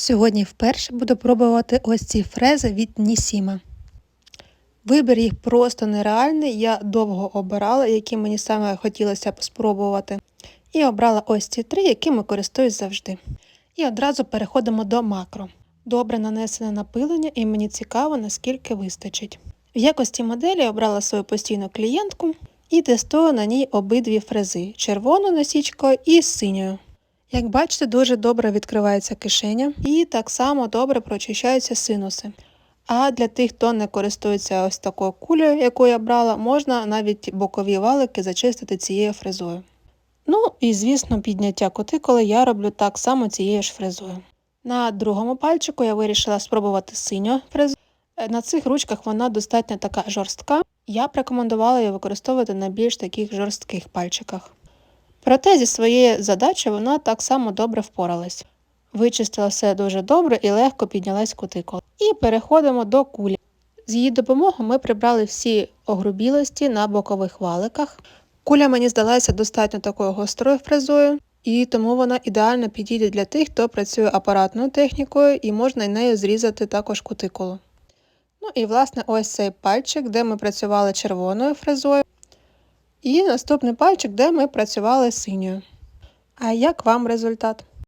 Сьогодні вперше буду пробувати ось ці фрези від Нісіма. Вибір їх просто нереальний. Я довго обирала, які мені саме хотілося спробувати. І обрала ось ці три, якими користуюсь завжди. І одразу переходимо до макро. Добре нанесене напилення, і мені цікаво, наскільки вистачить. В якості моделі обрала свою постійну клієнтку і тестую на ній обидві фрези червону носічкою і синьою. Як бачите, дуже добре відкривається кишеня і так само добре прочищаються синуси. А для тих, хто не користується ось такою кулею, яку я брала, можна навіть бокові валики зачистити цією фрезою. Ну і звісно, підняття кутикули я роблю так само цією ж фрезою. На другому пальчику я вирішила спробувати синю фрезу. Е, На цих ручках вона достатньо така жорстка. Я б рекомендувала її використовувати на більш таких жорстких пальчиках. Проте зі своєю задачею вона так само добре впоралась. Вичистила все дуже добре і легко піднялась кутикула. І переходимо до кулі. З її допомогою ми прибрали всі огрубілості на бокових валиках. Куля мені здалася достатньо такою гострою фрезою, і тому вона ідеально підійде для тих, хто працює апаратною технікою, і можна нею зрізати також кутикулу. Ну і власне ось цей пальчик, де ми працювали червоною фрезою. І наступний пальчик, де ми працювали синьою. А як вам результат?